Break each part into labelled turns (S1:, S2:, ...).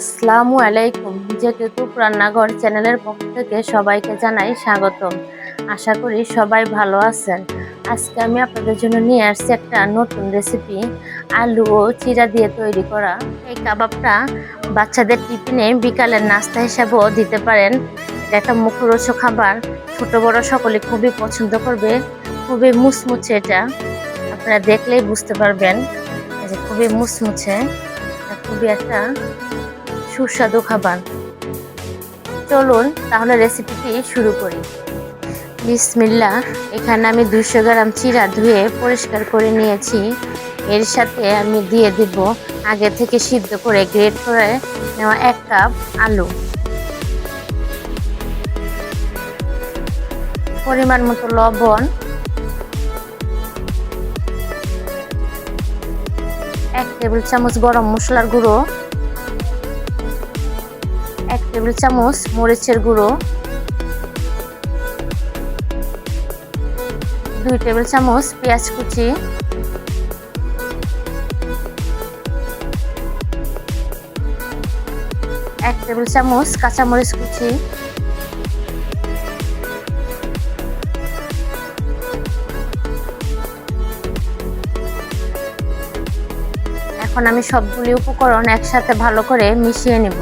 S1: আসসালামু আলাইকুম। যে কুক রান্নাঘর চ্যানেলের পক্ষ থেকে সবাইকে জানাই স্বাগতম। আশা করি সবাই ভালো আছেন। আজকে আমি আপনাদের জন্য নিয়ে আসছি একটা নতুন রেসিপি আলু ও চিরা দিয়ে তৈরি করা। এই কাবাবটা বাচ্চাদের টিফিনে বিকালের নাস্তা হিসাবেও দিতে পারেন। একটা মুখরোচক খাবার। ছোট, বড় সকলে খুবই পছন্দ করবে। খুবই মুচমুচে এটা। আপনারা দেখলেই বুঝতে পারবেন। খুবই এটা খুবই একটা সুস্বাদু খাবার। চলুন তাহলে রেসিপিটি শুরু করি। বিসমিল্লা এখানে আমি দুশো গ্রাম চিরা ধুয়ে পরিষ্কার করে নিয়েছি। এর সাথে আমি দিয়ে দিব আগে থেকে সিদ্ধ করে গ্রেট করে নেওয়া এক কাপ আলু। পরিমাণ মতো লবণ। এক টেবিল চামচ গরম মশলার গুঁড়ো। টেবিল চামচ, মরিচের গুঁড়ো, দুই টেবিল চামচ পেঁয়াজ কুচি, এক টেবিল চামচ কাঁচামরিচ কুচি, এখন আমি সবগুলি উপকরণ একসাথে ভালো করে মিশিয়ে নেব।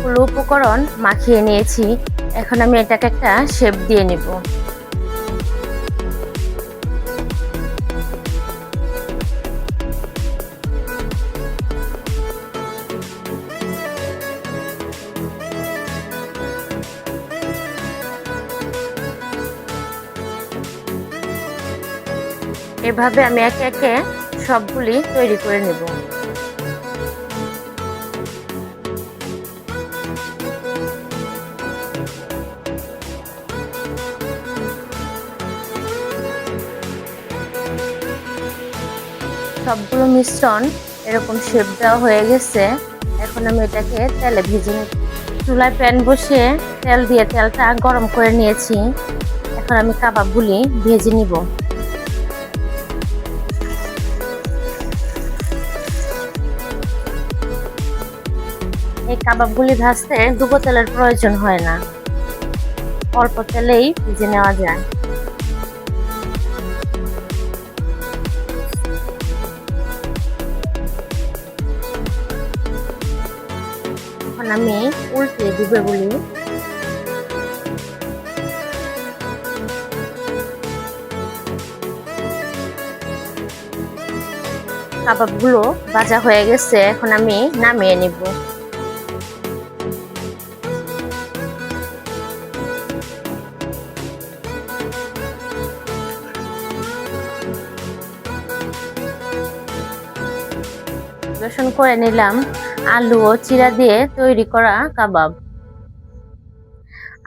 S1: সবগুলো উপকরণ মাখিয়ে নিয়েছি। এখন আমি এটাকে একটা শেপ দিয়ে নেব। এভাবে আমি একে একে সবগুলি তৈরি করে নেব। সবগুলো মিশ্রণ এরকম শেপ দেওয়া হয়ে গেছে। এখন আমি এটাকে তেলে ভেজে নিই চুলায় প্যান বসিয়ে তেল দিয়ে তেলটা গরম করে নিয়েছি। এখন আমি কাবাবগুলি ভেজে নিব। এই কাবাবগুলি ভাজতে ডুবো তেলের প্রয়োজন হয় না। অল্প তেলেই ভেজে নেওয়া যায়। আমি উল্টে দিবে বলি। কাবাবগুলো ভাজা হয়ে গেছে এখন আমি নামিয়ে নিব। পরিবেশন করে নিলাম আলু ও চিরা দিয়ে তৈরি করা কাবাব।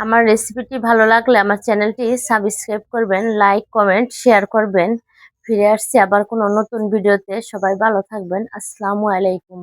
S1: আমার রেসিপিটি ভালো লাগলে আমার চ্যানেলটি সাবস্ক্রাইব করবেন, লাইক, কমেন্ট, শেয়ার করবেন। ফিরে আসছি আবার কোনো নতুন ভিডিওতে। সবাই ভালো থাকবেন। আসসালামু আলাইকুম।